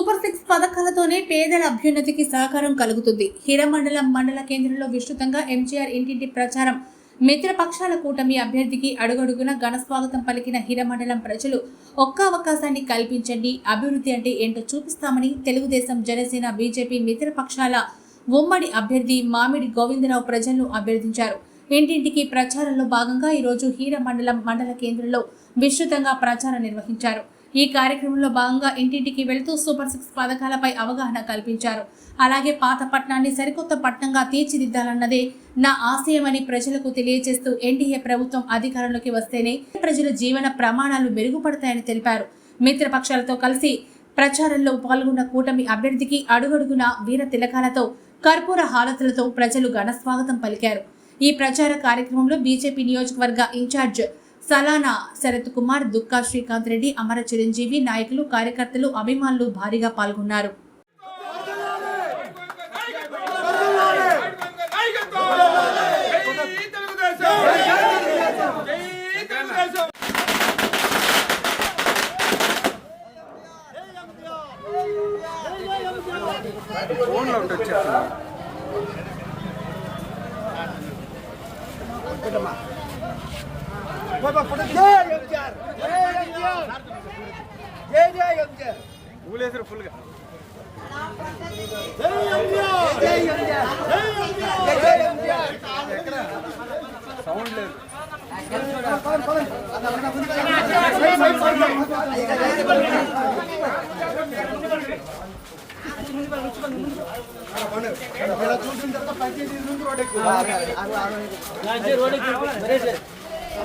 Super six పథకాలతోనే పేదల అభ్యున్నతికి సహకారం కలుగుతుంది. హీరమండలం మండల కేంద్రంలో విస్తృతంగా ఎంజీఆర్ ఇంటింటి ప్రచారం. మిత్రపక్షాల కూటమి అభ్యర్థికి అడుగడుగున ఘన స్వాగతం పలికిన హీరమండలం ప్రజలు ఒక్క అవకాశాన్ని కల్పించండి అభివృద్ధి అంటే ఏంటో చూపిస్తామని తెలుగుదేశం జనసేన బీజేపీ మిత్రపక్షాల ఉమ్మడి అభ్యర్థి మామిడి గోవిందరావు ప్రజలను అభ్యర్థించారు. ఇంటింటికి ప్రచారంలో భాగంగా ఈరోజు హీరమండలం మండల కేంద్రంలో విస్తృతంగా ప్రచారం నిర్వహించారు. ఈ కార్యక్రమంలో భాగంగా ఇంటింటికి వెళుతూ సూపర్ సిక్స్ పథకాలపై అవగాహన కల్పించారు. అలాగే పాత పట్టణాన్ని సరికొత్త పట్టణంగా తీర్చిదిద్దాలన్నదే నా ఆశయమని ప్రజలకు తెలియజేస్తూ ఎన్డీఏ ప్రభుత్వం అధికారంలోకి వస్తేనే ప్రజల జీవన ప్రమాణాలు మెరుగుపడతాయని తెలిపారు. మిత్రపక్షాలతో కలిసి ప్రచారంలో పాల్గొన్న కూటమి అభ్యర్థికి అడుగడుగున వీర తిలకాలతో కర్పూర హారతులతో ప్రజలు ఘనస్వాగతం పలికారు. ఈ ప్రచార కార్యక్రమంలో బీజేపీ నియోజకవర్గ ఇన్ఛార్జ్ సలానా శరత్ కుమార్ దుక్కా శ్రీకాంత్ రెడ్డి అమర చిరంజీవి నాయకులు కార్యకర్తలు అభిమానులు భారీగా పాల్గొన్నారు ఫోన్లో ఉంటుంది చెప్పు ఊలేసారు ఫుల్గా సౌండ్ లేదు జై ఎంజిఆర్ జై ఎంజిఆర్